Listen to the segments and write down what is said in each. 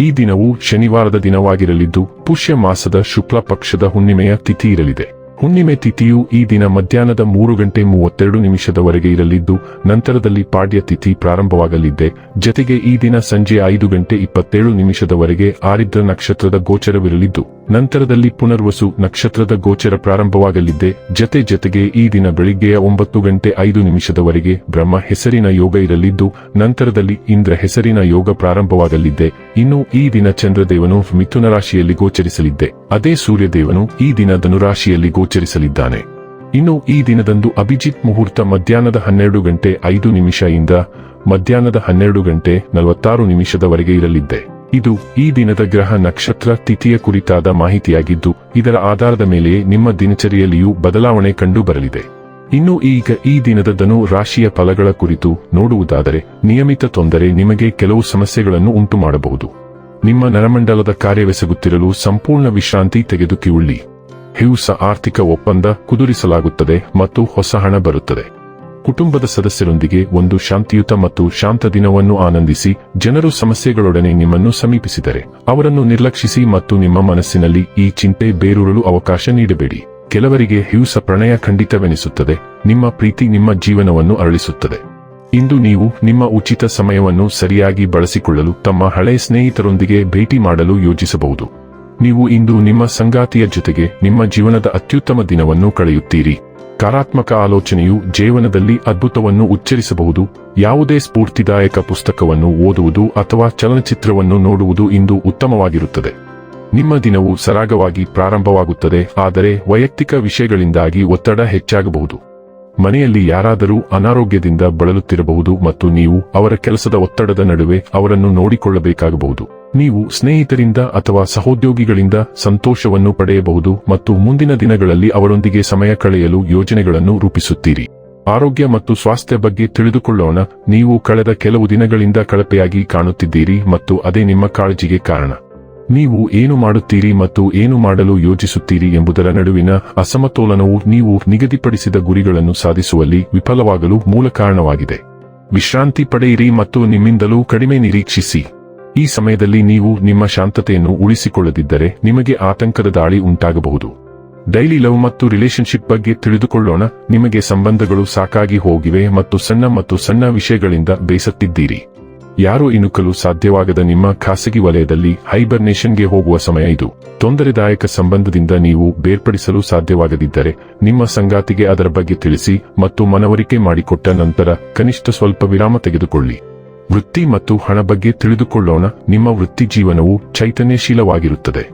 ಈ ದಿನವು ಶನಿವಾರದ ದಿನವಾಗಿರಲಿದ್ದು ಪುಷ್ಯ ಮಾಸದ ಶುಕ್ಲ ಪಕ್ಷದ ಹುಣ್ಣಿಮೆಯ ತಿಥಿ ಇರಲಿದೆ. ಹುಣ್ಣಿಮೆ ತಿಥಿಯು ಈ ದಿನ ಮಧ್ಯಾಹ್ನದ ಮೂರು ಗಂಟೆ ಮೂವತ್ತೆರಡು ನಿಮಿಷದವರೆಗೆ ಇರಲಿದ್ದು, ನಂತರದಲ್ಲಿ ಪಾಡ್ಯ ತಿಥಿ ಪ್ರಾರಂಭವಾಗಲಿದ್ದೆ. ಜತೆಗೆ ಈ ದಿನ ಸಂಜೆ ಐದು ಗಂಟೆ ಇಪ್ಪತ್ತೇಳು ನಿಮಿಷದವರೆಗೆ ಆರಿದ್ರ ನಕ್ಷತ್ರದ ಗೋಚರವಿರಲಿದ್ದು, ನಂತರದಲ್ಲಿ ಪುನರ್ವಸು ನಕ್ಷತ್ರದ ಗೋಚರ ಪ್ರಾರಂಭವಾಗಲಿದ್ದೆ. ಜತೆ ಜತೆಗೆ ಈ ದಿನ ಬೆಳಿಗ್ಗೆಯ ಒಂಬತ್ತು ಗಂಟೆ ಐದು ನಿಮಿಷದವರೆಗೆ ಬ್ರಹ್ಮ ಹೆಸರಿನ ಯೋಗ ಇರಲಿದ್ದು, ನಂತರದಲ್ಲಿ ಇಂದ್ರ ಹೆಸರಿನ ಯೋಗ ಪ್ರಾರಂಭವಾಗಲಿದ್ದೆ. ಇನ್ನು ಈ ದಿನ ಚಂದ್ರದೇವನು ಮಿಥುನ ರಾಶಿಯಲ್ಲಿ ಗೋಚರಿಸಲಿದ್ದೆ. ಅದೇ ಸೂರ್ಯದೇವನು ಈ ದಿನ ಧನುರಾಶಿಯಲ್ಲಿ ಗೋಚರಿಸಲಿದ್ದಾನೆ. ಇನ್ನು ಈ ದಿನದಂದು ಅಭಿಜಿತ್ ಮುಹೂರ್ತ ಮಧ್ಯಾಹ್ನದ ಹನ್ನೆರಡು ಗಂಟೆ ಐದು ನಿಮಿಷ ಇಂದ ಮಧ್ಯಾಹ್ನದ ಹನ್ನೆರಡು ಗಂಟೆ ನಲವತ್ತಾರು ನಿಮಿಷದವರೆಗೆ ಇರಲಿದ್ದೆ. ಇದು ಈ ದಿನದ ಗ್ರಹ ನಕ್ಷತ್ರ ತಿಥಿಯ ಕುರಿತಾದ ಮಾಹಿತಿಯಾಗಿದ್ದು, ಇದರ ಆಧಾರದ ಮೇಲೆ ನಿಮ್ಮ ದಿನಚರಿಯಲ್ಲಿಯೂ ಬದಲಾವಣೆ ಕಂಡು ಬರಲಿದೆ ಇನ್ನು ಈಗ ಈ ದಿನದ ಧನು ರಾಶಿಯ ಫಲಗಳ ಕುರಿತು ನೋಡುವುದಾದರೆ, ನಿಯಮಿತ ತೊಂದರೆ ನಿಮಗೆ ಕೆಲವು ಸಮಸ್ಯೆಗಳನ್ನು ಉಂಟು ಮಾಡಬಹುದು ನಿಮ್ಮ ನರಮಂಡಲದ ಕಾರ್ಯವೆಸಗುತ್ತಿರಲು ಸಂಪೂರ್ಣ ವಿಶ್ರಾಂತಿ ತೆಗೆದುಕೊಳ್ಳಿ. ಹಿಂಸ ಆರ್ಥಿಕ ಒಪ್ಪಂದ ಕುದುರಿಸಲಾಗುತ್ತದೆ ಮತ್ತು ಹೊಸ ಹಣ ಬರುತ್ತದೆ. ಕುಟುಂಬದ ಸದಸ್ಯರೊಂದಿಗೆ ಒಂದು ಶಾಂತಿಯುತ ಮತ್ತು ಶಾಂತ ದಿನವನ್ನು ಆನಂದಿಸಿ ಜನರು ಸಮಸ್ಯೆಗಳೊಡನೆ ನಿಮ್ಮನ್ನು ಸಮೀಪಿಸಿದರೆ ಅವರನ್ನು ನಿರ್ಲಕ್ಷಿಸಿ ಮತ್ತು ನಿಮ್ಮ ಮನಸ್ಸಿನಲ್ಲಿ ಈ ಚಿಂತೆ ಬೇರೂರಲು ಅವಕಾಶ ನೀಡಬೇಡಿ. ಕೆಲವರಿಗೆ ಹಿಂಸ ಪ್ರಣಯ ಖಂಡಿತವೆನಿಸುತ್ತದೆ, ನಿಮ್ಮ ಪ್ರೀತಿ ನಿಮ್ಮ ಜೀವನವನ್ನು ಅರಳಿಸುತ್ತದೆ. ಇಂದು ನೀವು ನಿಮ್ಮ ಉಚಿತ ಸಮಯವನ್ನು ಸರಿಯಾಗಿ ಬಳಸಿಕೊಳ್ಳಲು ತಮ್ಮ ಹಳೆಯ ಸ್ನೇಹಿತರೊಂದಿಗೆ ಭೇಟಿ ಮಾಡಲು ಯೋಜಿಸಬಹುದು. ನೀವು ಇಂದು ನಿಮ್ಮ ಸಂಗಾತಿಯ ಜೊತೆಗೆ ನಿಮ್ಮ ಜೀವನದ ಅತ್ಯುತ್ತಮ ದಿನವನ್ನು ಕಳೆಯುತ್ತೀರಿ. ಕಾರಾತ್ಮಕ ಆಲೋಚನೆಯು ಜೀವನದಲ್ಲಿ ಅದ್ಭುತವನ್ನು ಉಚ್ಚರಿಸಬಹುದು. ಯಾವುದೇ ಸ್ಫೂರ್ತಿದಾಯಕ ಪುಸ್ತಕವನ್ನು ಓದುವುದು ಅಥವಾ ಚಲನಚಿತ್ರವನ್ನು ನೋಡುವುದು ಇಂದು ಉತ್ತಮವಾಗಿರುತ್ತದೆ. ನಿಮ್ಮ ದಿನವು ಸರಾಗವಾಗಿ ಪ್ರಾರಂಭವಾಗುತ್ತದೆ, ಆದರೆ ವೈಯಕ್ತಿಕ ವಿಷಯಗಳಿಂದಾಗಿ ಒತ್ತಡ ಹೆಚ್ಚಾಗಬಹುದು. ಮನೆಯಲ್ಲಿ ಯಾರಾದರೂ ಅನಾರೋಗ್ಯದಿಂದ ಬಳಲುತ್ತಿರಬಹುದು ಮತ್ತು ನೀವು ಅವರ ಕೆಲಸದ ಒತ್ತಡದ ನಡುವೆ ಅವರನ್ನು ನೋಡಿಕೊಳ್ಳಬೇಕಾಗಬಹುದು. ನೀವು ಸ್ನೇಹಿತರಿಂದ ಅಥವಾ ಸಹೋದ್ಯೋಗಿಗಳಿಂದ ಸಂತೋಷವನ್ನು ಪಡೆಯಬಹುದು ಮತ್ತು ಮುಂದಿನ ದಿನಗಳಲ್ಲಿ ಅವರೊಂದಿಗೆ ಸಮಯ ಕಳೆಯಲು ಯೋಜನೆಗಳನ್ನು ರೂಪಿಸುತ್ತೀರಿ. ಆರೋಗ್ಯ ಮತ್ತು ಸ್ವಾಸ್ಥ್ಯ ಬಗ್ಗೆ ತಿಳಿದುಕೊಳ್ಳೋಣ. ನೀವು ಕಳೆದ ಕೆಲವು ದಿನಗಳಿಂದ ಕಳಪೆಯಾಗಿ ಕಾಣುತ್ತಿದ್ದೀರಿ ಮತ್ತು ಅದೇ ನಿಮ್ಮ ಕಾಳಜಿಗೆ ಕಾರಣ. ನೀವು ಏನು ಮಾಡುತ್ತೀರಿ ಮತ್ತು ಏನು ಮಾಡಲು ಯೋಜಿಸುತ್ತೀರಿ ಎಂಬುದರ ನಡುವಿನ ಅಸಮತೋಲನವು ನೀವು ನಿಗದಿಪಡಿಸಿದ ಗುರಿಗಳನ್ನು ಸಾಧಿಸುವಲ್ಲಿ ವಿಫಲವಾಗಲು ಮೂಲ ಕಾರಣವಾಗಿದೆ. ವಿಶ್ರಾಂತಿ ಪಡೆಯಿರಿ ಮತ್ತು ನಿಮ್ಮಿಂದಲೂ ಕಡಿಮೆ ನಿರೀಕ್ಷಿಸಿ. ಈ ಸಮಯದಲ್ಲಿ ನೀವು ನಿಮ್ಮ ಶಾಂತತೆಯನ್ನು ಉಳಿಸಿಕೊಳ್ಳದಿದ್ದರೆ ನಿಮಗೆ ಆತಂಕದ ದಾಳಿ ಉಂಟಾಗಬಹುದು. ಡೈಲಿ ಲವ್ ಮತ್ತು ರಿಲೇಶನ್ಶಿಪ್ ಬಗ್ಗೆ ತಿಳಿದುಕೊಳ್ಳೋಣ. ನಿಮಗೆ ಸಂಬಂಧಗಳು ಸಾಕಾಗಿ ಹೋಗಿವೆ ಮತ್ತು ಸಣ್ಣ ಮತ್ತು ಸಣ್ಣ ವಿಷಯಗಳಿಂದ ಬೇಸತ್ತಿದ್ದೀರಿ. ಯಾರೋ ಇಣುಕಲು ಸಾಧ್ಯವಾಗದ ನಿಮ್ಮ ಖಾಸಗಿ ವಲಯದಲ್ಲಿ ಹೈಬರ್ನೇಷನ್ಗೆ ಹೋಗುವ ಸಮಯ ಇದು. ತೊಂದರೆದಾಯಕ ಸಂಬಂಧದಿಂದ ನೀವು ಬೇರ್ಪಡಿಸಲು ಸಾಧ್ಯವಾಗದಿದ್ದರೆ, ನಿಮ್ಮ ಸಂಗಾತಿಗೆ ಅದರ ಬಗ್ಗೆ ತಿಳಿಸಿ ಮತ್ತು ಮನವರಿಕೆ ಮಾಡಿಕೊಟ್ಟ ನಂತರ ಕನಿಷ್ಠ ಸ್ವಲ್ಪ ವಿರಾಮ ತೆಗೆದುಕೊಳ್ಳಿ. ವೃತ್ತಿ ಮತ್ತು ಹಣ ಬಗ್ಗೆ ತಿಳಿದುಕೊಳ್ಳೋಣ. ನಿಮ್ಮ ವೃತ್ತಿ ಜೀವನವು ಚೈತನ್ಯಶೀಲವಾಗಿರುತ್ತದೆ.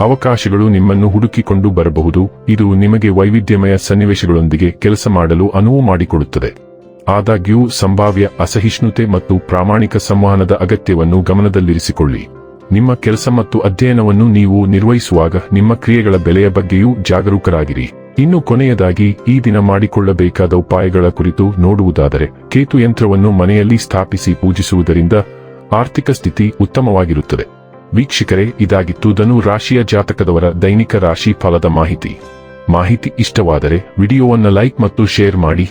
ಅವಕಾಶಗಳು ನಿಮ್ಮನ್ನು ಹುಡುಕಿಕೊಂಡು ಬರಬಹುದು. ಇದು ನಿಮಗೆ ವೈವಿಧ್ಯಮಯ ಸನ್ನಿವೇಶಗಳೊಂದಿಗೆ ಕೆಲಸ ಮಾಡಲು ಅನುವು ಮಾಡಿಕೊಡುತ್ತದೆ. ಆದಾಗ್ಯೂ ಸಂಭಾವ್ಯ ಅಸಹಿಷ್ಣುತೆ ಮತ್ತು ಪ್ರಾಮಾಣಿಕ ಸಂವಹನದ ಅಗತ್ಯವನ್ನು ಗಮನದಲ್ಲಿರಿಸಿಕೊಳ್ಳಿ. ನಿಮ್ಮ ಕೆಲಸ ಮತ್ತು ಅಧ್ಯಯನವನ್ನು ನೀವು ನಿರ್ವಹಿಸುವಾಗ ನಿಮ್ಮ ಕ್ರಿಯೆಗಳ ಬೆಲೆಯ ಬಗ್ಗೆಯೂ ಜಾಗರೂಕರಾಗಿರಿ. ಇನ್ನು ಕೊನೆಯದಾಗಿ, ಈ ದಿನ ಮಾಡಿಕೊಳ್ಳಬೇಕಾದ ಉಪಾಯಗಳ ಕುರಿತು ನೋಡುವುದಾದರೆ ಕೇತು ಯಂತ್ರವನ್ನು ಮನೆಯಲ್ಲಿ ಸ್ಥಾಪಿಸಿ ಪೂಜಿಸುವುದರಿಂದ ಆರ್ಥಿಕ ಸ್ಥಿತಿ ಉತ್ತಮವಾಗಿರುತ್ತದೆ. ವೀಕ್ಷಕರೇ, ಇದಾಗಿತ್ತು ಧನು ರಾಶಿಯ ಜಾತಕದವರ ದೈನಿಕ ರಾಶಿ ಫಲದ ಮಾಹಿತಿ. ಮಾಹಿತಿ ಇಷ್ಟವಾದರೆ, ವಿಡಿಯೋವನ್ನು ಲೈಕ್ ಮತ್ತು ಶೇರ್ ಮಾಡಿ.